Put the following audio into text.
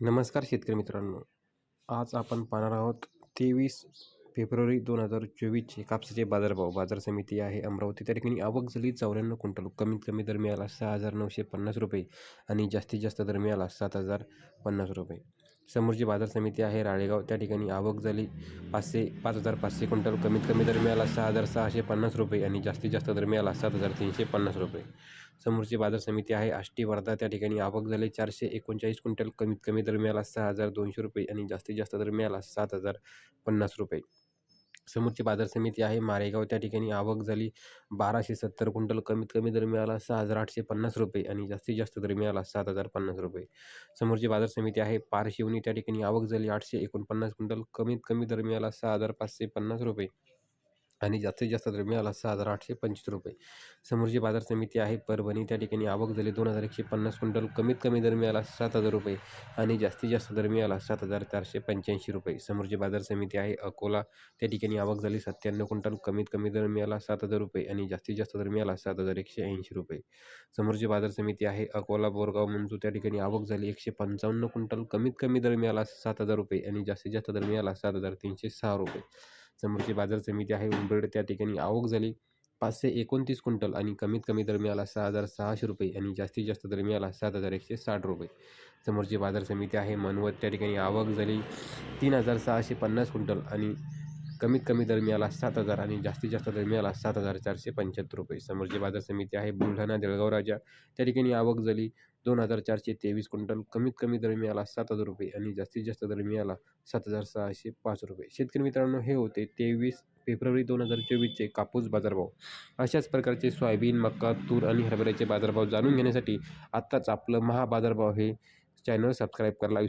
नमस्कार शेतकरी मित्रांनो. आज आपण पाहणार आहोत तेवीस फेब्रुवारी दोन हजार चोवीसचे कापसाचे बाजारभाव. बाजार समिती आहे अमरावती. त्या ठिकाणी आवक झाली चौऱ्याण्णव क्विंटल. कमीत कमी दर मिळाला सहा हजार नऊशे पन्नास रुपये आणि जास्तीत जास्त दर मिळाला सात हजार पन्नास रुपये. समोरची बाजार समिती आहे. राळेगाव त्या ठिकाणी आवक झाली. पाचशे पाच हजार पाचशे क्विंटल. कमीत कमी दर मिळाला सहा हजार सहाशे पन्नास रुपये आणि जास्तीत जास्त दर मिळाला सात हजार तीनशे पन्नास रुपये. समोरची बाजार समिती आहे. आष्टी वर्धा त्या ठिकाणी आवक झाली. चारशे एकोणचाळीस क्विंटल. कमीत कमी दर मिळाला सहा हजार दोनशे रुपये आणि जास्तीत जास्त दर मिळाला सात हजार पन्नास रुपये. समोरची बाजार समिती आहे. मारेगाव त्या ठिकाणी आवक झाली. बाराशे सत्तर क्विंटल कमीत कमी दर मिळाला सहा हजार आठशे पन्नास रुपये आणि जास्तीत जास्त दर मिळाला सात हजार पन्नास रुपये. समोरची बाजार समिती आहे. पारशिवनी त्या ठिकाणी आवक झाली आठशे एकोणपन्नास क्विंटल. कमीत कमी दर मिळाला सहा हजार पाचशे पन्नास रुपये. आणि जास्तीत जास्त दर मिळाला सहा हजार आठशे पंचवीस रुपये. समोरची बाजार समिती आहे परभणी त्या ठिकाणी आवक झाली दोन हजार एकशे पन्नास क्विंटल. कमीत कमी दर मिळाला सात हजार रुपये आणि जास्तीत जास्त दर मिळाला सात हजार चारशे पंच्याऐंशी रुपये. समोरची बाजार समिती आहे अकोला. त्या ठिकाणी आवक झाली सत्त्याण्णव क्विंटल. कमीत कमी दर मिळाला सात हजार रुपये आणि जास्तीत जास्त दर मिळाला सात हजार एकशे ऐंशी रुपये. समोरची बाजार समिती आहे अकोला बोरगाव मंजू. त्या ठिकाणी आवक झाली एकशे पंचावन्न क्विंटल. कमीत कमी दर मिळाला सात हजार रुपये आणि जास्तीत जास्त दर मिळाला सात हजार तीनशे सहा रुपये. समोरची बाजार समिती आहे उंबरेड त्या ठिकाणी आवक झाली. पाचशे एकोणतीस क्विंटल आणि कमीत कमी दर मिळाला सहा हजार सहाशे रुपये आणि जास्तीत जास्त दर मिळाला सात हजार एकशे साठ रुपये. समोरची बाजार समिती आहे मनवत त्या ठिकाणी आवक झाली तीन हजार सहाशे पन्नास क्विंटल आणि कमीत कमी दर मिळाला सात हजार आणि जास्तीत जास्त दर मिळाला सात हजार चारशे पंच्याहत्तर रुपये. समोरची बाजार समिती आहे बुलढाणा देळगाव राजा. त्या ठिकाणी आवक झाली दोन हजार चारशे तेवीस क्विंटल. कमीत कमी दर मिळाला सात हजार रुपये आणि जास्तीत जास्त दर मिळाला सात हजार सहाशे पाच रुपये. शेतकरी मित्रांनो हे होते तेवीस फेब्रुवारी दोन हजार चोवीसचे कापूस बाजारभाव. अशाच प्रकारचे सोयाबीन मका तूर आणि हरभऱ्याचे बाजारभाव जाणून घेण्यासाठी आत्ताच आपलं महाबाजारभाव हे चॅनल सबस्क्राईब करायला